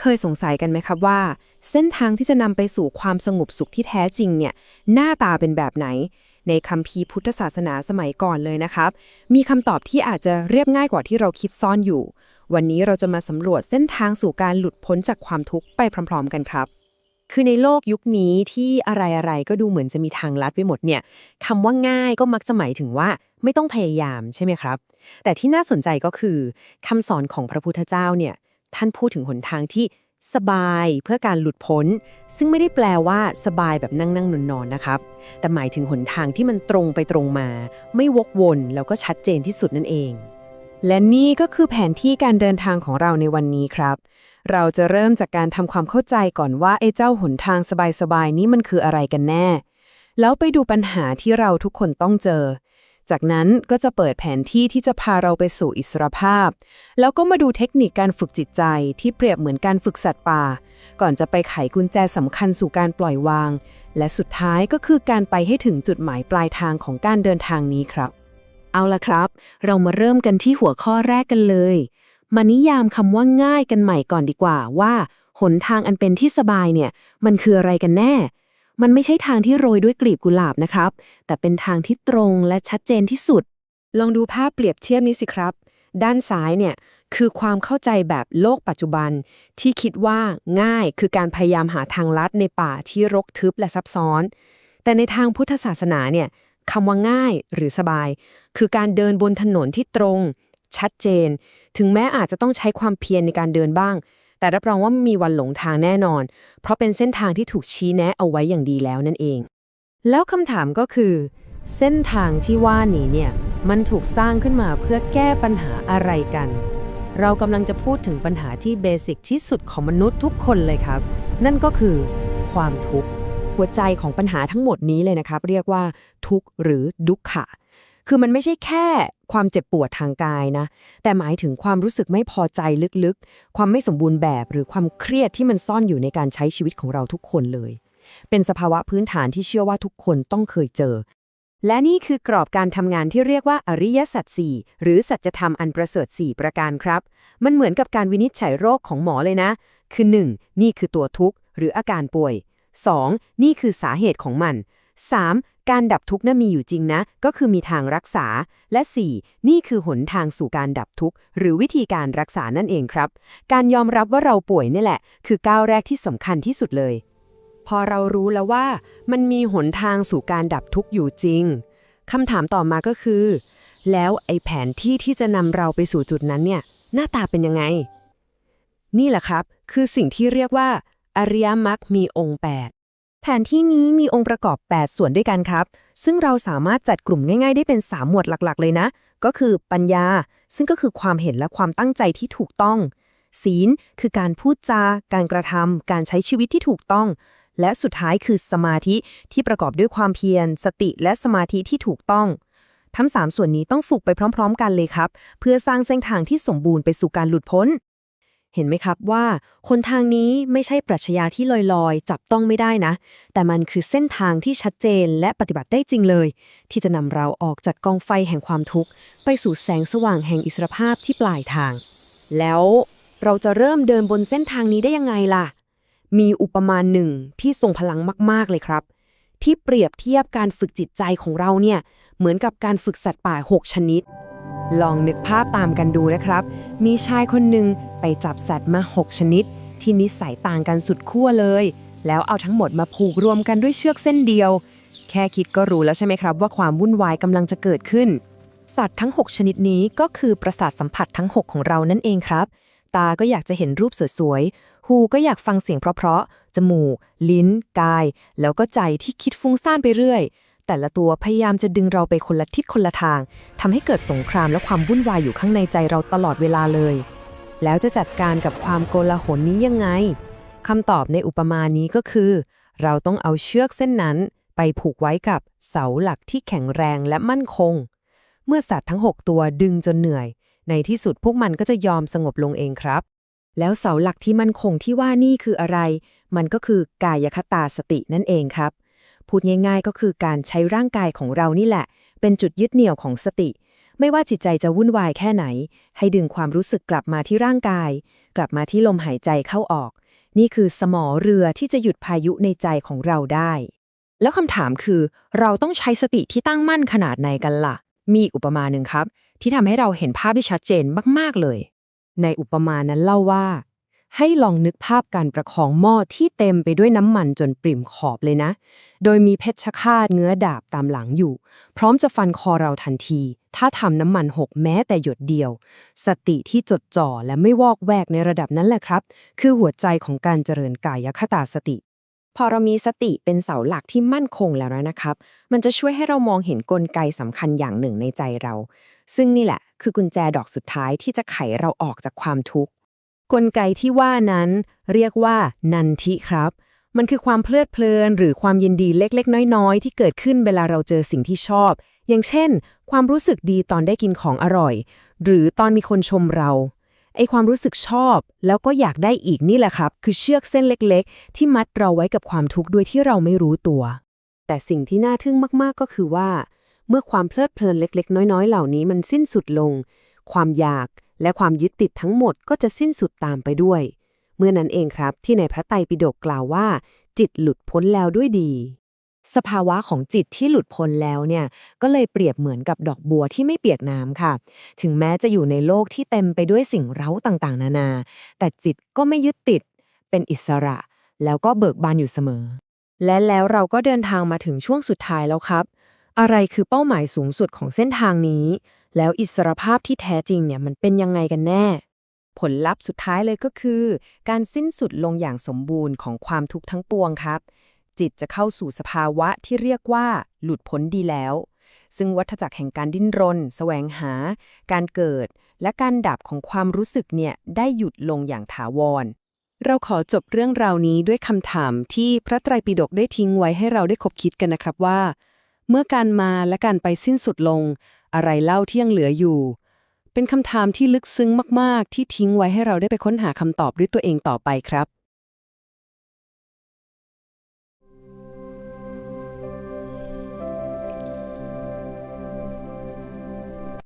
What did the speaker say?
เคยสงสัยกันไหมครับว่า เส้นทางที่จะนำไปสู่ความสงบสุขที่แท้จริงเนี่ยหน้าตาเป็นแบบไหน ในคัมภีพุทธศาสนาสมัยก่อนเลยนะครับ มีคำตอบที่อาจจะเรียบง่ายกว่าที่เราคิดซ่อนอยู่ วันนี้เราจะมาสำรวจเส้นทางสู่การหลุดพ้นจากความทุกข์ไปพร้อม ๆ กันครับ คือในโลกยุคนี้ที่อะไรๆก็ดูเหมือนจะมีทางลัดไปหมดเนี่ยคำว่าง่ายก็มักจะหมายถึงว่าไม่ต้องพยายามใช่ไหมครับ แต่ที่น่าสนใจก็คือคำสอนของพระพุทธเจ้าเนี่ย ท่านพูดถึงหนทางที่สบายเพื่อการหลุดพ้น ซึ่งไม่ได้แปลว่าสบายแบบนั่งนั่งนอนนอนนะครับ แต่หมายถึงหนทางที่มันตรงไปตรงมา ไม่วกวนแล้วก็ชัดเจนที่สุดนั่นเอง และนี่ก็คือแผนที่การเดินทางของเราในวันนี้ครับ เราจะเริ่มจากการทำความเข้าใจก่อนว่าไอ้เจ้าหนทางสบายๆนี้มันคืออะไรกันแน่ แล้วไปดูปัญหาที่เราทุกคนต้องเจอ จากนั้นก็จะเปิดแผนที่ที่จะพาเราไปสู่อิสรภาพ แล้วก็มาดูเทคนิคการฝึกจิตใจที่เปรียบเหมือนการฝึกสัตว์ป่า ก่อนจะไปไขกุญแจสำคัญสู่การปล่อยวาง และสุดท้ายก็คือการไปให้ถึงจุดหมายปลายทางของการเดินทางนี้ครับ เอาละครับ เรามาเริ่มกันที่หัวข้อแรกกันเลย มานิยามคำว่าง่ายกันใหม่ก่อนดีกว่าว่าหนทางอันเป็นที่สบายเนี่ย มันคืออะไรกันแน่ มันไม่ใช่ทางที่โรยด้วยกลีบกุหลาบนะครับ แต่เป็นทางที่ตรงและชัดเจนที่สุด ลองดูภาพเปรียบเทียบนี้สิครับ ด้านซ้ายเนี่ยคือความเข้าใจแบบโลกปัจจุบัน ที่คิดว่าง่ายคือการพยายามหาทางลัดในป่าที่รกทึบและซับซ้อน แต่ในทางพุทธศาสนาเนี่ยคำว่าง่ายหรือสบาย คือการเดินบนถนนที่ตรง ชัดเจน ถึงแม้อาจจะต้องใช้ความเพียรในการเดินบ้าง แต่รับรองว่ามีวันหลงทางแน่นอน เพราะเป็นเส้นทางที่ถูกชี้แนะเอาไว้อย่างดีแล้วนั่นเอง แล้วคำถามก็คือ เส้นทางที่ว่านี้เนี่ยมันถูกสร้างขึ้นมาเพื่อแก้ปัญหาอะไรกัน เรากำลังจะพูดถึงปัญหาที่เบสิกที่สุดของมนุษย์ทุกคนเลยครับ นั่นก็คือ ความทุกข์หัวใจของปัญหาทั้งหมดนี้เลยนะครับ เรียกว่าทุกข์หรือดุขะ คือมันไม่ใช่แค่ความเจ็บปวดทางกายนะ แต่หมายถึงความรู้สึกไม่พอใจลึกๆ ความไม่สมบูรณ์แบบหรือความเครียดที่มันซ่อนอยู่ในการใช้ชีวิตของเราทุกคนเลย เป็นสภาวะพื้นฐานที่เชื่อว่าทุกคนต้องเคยเจอ และนี่คือกรอบการทำงานที่เรียกว่าอริยสัจสี่หรือสัจธรรมอันประเสริฐ4ประการครับ มันเหมือนกับการวินิจฉัยโรคของหมอเลยนะ คือ 1. นี่คือตัวทุกข์หรืออาการป่วย 2. นี่คือสาเหตุของมัน 3. การดับทุกข์น่ะมีอยู่จริงนะ ก็คือมีทางรักษา และ 4. นี่คือหนทางสู่การดับทุกข์ หรือวิธีการรักษานั่นเองครับ การยอมรับว่าเราป่วยนี่แหละ คือก้าวแรกที่สำคัญที่สุดเลย พอเรารู้แล้วว่า มันมีหนทางสู่การดับทุกข์อยู่จริงคำถามต่อมาก็คือ แล้วไอ้แผนที่ที่จะนำเราไปสู่จุดนั้นเนี่ยหน้าตาเป็นยังไง นี่แหละครับ คือสิ่งที่เรียกว่า อริยมรรคมีองค์ 8 แผนที่นี้มีองค์ประกอบ 8 ส่วนด้วยกันครับ ซึ่งเราสามารถจัดกลุ่มง่าย ๆ ได้เป็น 3 หมวดหลักๆ เลยนะ ก็คือปัญญา ซึ่งก็คือความเห็นและความตั้งใจที่ถูกต้อง ศีล คือการพูดจา การกระทำการใช้ชีวิตที่ถูกต้อง และสุดท้ายคือสมาธิที่ประกอบด้วยความเพียร สติและสมาธิที่ถูกต้อง ทั้ง 3 ส่วนนี้ต้องฝึกไปพร้อม ๆ กันเลยครับ เพื่อสร้างเส้นทางที่สมบูรณ์ไปสู่การหลุดพ้น เห็นไหมครับว่าคนทางนี้ไม่ใช่ปรัชญาที่ลอยๆ จับต้องไม่ได้นะ แต่มันคือเส้นทางที่ชัดเจนและปฏิบัติได้จริงเลย ที่จะนำเราออกจากกองไฟแห่งความทุกข์ ไปสู่แสงสว่างแห่งอิสรภาพที่ปลายทาง แล้วเราจะเริ่มเดินบนเส้นทางนี้ได้ยังไงล่ะ มีอุปมาหนึ่งที่ทรงพลังมากๆเลยครับ ที่เปรียบเทียบการฝึกจิตใจของเราเนี่ยเหมือนกับการฝึกสัตว์ป่า 6 ชนิด ลองนึกภาพตามกันดูนะครับ มีชายคนหนึ่งไปจับสัตว์มา 6 ชนิด ที่นิสัยต่างกันสุดขั้วเลย แล้วเอาทั้งหมดมาผูกรวมกันด้วยเชือกเส้นเดียว แค่คิดก็รู้แล้วใช่ไหมครับ ว่าความวุ่นวายกำลังจะเกิดขึ้น สัตว์ทั้ง 6 ชนิดนี้ก็คือประสาทสัมผัสทั้ง 6 ของเรานั่นเองครับ ตาก็อยากจะเห็นรูปสวยๆ หูก็อยากฟังเสียงเพราะๆ จมูก ลิ้น กาย แล้วก็ใจที่คิดฟุ้งซ่านไปเรื่อย แต่ละตัวพยายามจะดึงเราไปคนละทิศคนละทางทำให้เกิดสงครามและความวุ่นวายอยู่ข้างในใจเราตลอดเวลาเลย แล้วจะจัดการกับความโกลาหลนี้ยังไงคำตอบในอุปมานี้ก็คือ เราต้องเอาเชือกเส้นนั้น ไปผูกไว้กับเสาหลักที่แข็งแรงและมั่นคง เมื่อสัตว์ทั้ง 6 ตัวดึงจนเหนื่อย ในที่สุดพวกมันก็จะยอมสงบลงเองครับ แล้วเสาหลักที่มั่นคงที่ว่านี่คืออะไร มันก็คือกายคตาสตินั่นเองครับ พูดง่าย ๆ ก็คือการใช้ร่างกายของเรานี่แหละ เป็นจุดยึดเหนี่ยวของสติ ไม่ว่าจิตใจจะวุ่นวายแค่ไหน ให้ดึงความรู้สึกกลับมาที่ร่างกาย กลับมาที่ลมหายใจเข้าออก นี่คือสมอเรือที่จะหยุดพายุในใจของเราได้ แล้วคำถามคือ เราต้องใช้สติที่ตั้งมั่นขนาดไหนกันล่ะ มีอุปมาหนึ่งครับ ที่ทำให้เราเห็นภาพได้ชัดเจนมากๆเลย ในอุปมานั้นเล่าว่า ให้ลองนึกภาพการประคองหม้อที่เต็มไปด้วยน้ำมันจนปริ่มขอบเลยนะ โดยมีเพชฌฆาตเงื้อดาบตามหลังอยู่ พร้อมจะฟันคอเราทันที ถ้าทำน้ำมันหกแม้แต่หยดเดียว สติที่จดจ่อและไม่วอกแวกในระดับนั้นแหละครับ คือหัวใจของการเจริญกายคตาสติ พอเรามีสติเป็นเสาหลักที่มั่นคงแล้วนะครับ มันจะช่วยให้เรามองเห็นกลไกสำคัญอย่างหนึ่งในใจเรา ซึ่งนี่แหละ คือกุญแจดอกสุดท้ายที่จะไขเราออกจากความทุกข์ กลไกที่ว่านั้นเรียกว่านันทิครับ มันคือความเพลิดเพลิน หรือความยินดีเล็กๆ น้อยๆ ที่เกิดขึ้นเวลาเราเจอสิ่งที่ชอบ อย่างเช่น ความรู้สึกดีตอนได้กินของอร่อย หรือตอนมีคนชมเราไอความรู้สึกชอบ แล้วก็อยากได้อีกนี่แหละครับ คือเชือกเส้นเล็กๆ ที่มัดเราไว้กับความทุกข์โดยที่เราไม่รู้ตัว แต่สิ่งที่น่าทึ่งมากๆก็คือว่า เมื่อความเพลิดเพลินเล็ก ๆ น้อยๆ เหล่านี้มันสิ้นสุดลง ความอยาก และความยึดติดทั้งหมดก็จะสิ้นสุดตามไปด้วย เมื่อนั้นเองครับที่ในพระไตรปิฎกกล่าวว่า จิตหลุดพ้นแล้วด้วยดี สภาวะของจิตที่หลุดพ้นแล้วเนี่ย ก็เลยเปรียบเหมือนกับดอกบัวที่ไม่เปียกน้ำค่ะ ถึงแม้จะอยู่ในโลกที่เต็มไปด้วยสิ่งเร้าต่างๆ นานา แต่จิตก็ไม่ยึดติด เป็นอิสระ แล้วก็เบิกบานอยู่เสมอ และแล้วเราก็เดินทางมาถึงช่วงสุดท้ายแล้วครับ อะไรคือเป้าหมายสูงสุดของเส้นทางนี้ แล้วอิสรภาพที่แท้จริงเนี่ยมันเป็นยังไงกันแน่ ผลลัพธ์สุดท้ายเลยก็คือ การสิ้นสุดลงอย่างสมบูรณ์ของความทุกข์ทั้งปวงครับ จิตจะเข้าสู่สภาวะที่เรียกว่า หลุดพ้นดีแล้ว ซึ่งวัฏจักรแห่งการดิ้นรน แสวงหา การเกิด และการดับของความรู้สึกเนี่ยได้หยุดลงอย่างถาวรเราขอจบเรื่องราวนี้ด้วยคำถามที่พระไตรปิฎกได้ทิ้งไว้ให้เราได้คบคิดกันนะครับว่า เมื่อการมาและการไปสิ้นสุดลง อะไรเล่าที่ยังเหลืออยู่ เป็นคำถามที่ลึกซึ้งมาก ๆ ที่ทิ้งไว้ให้เราได้ไปค้นหาคำตอบด้วยตัวเองต่อไปครับ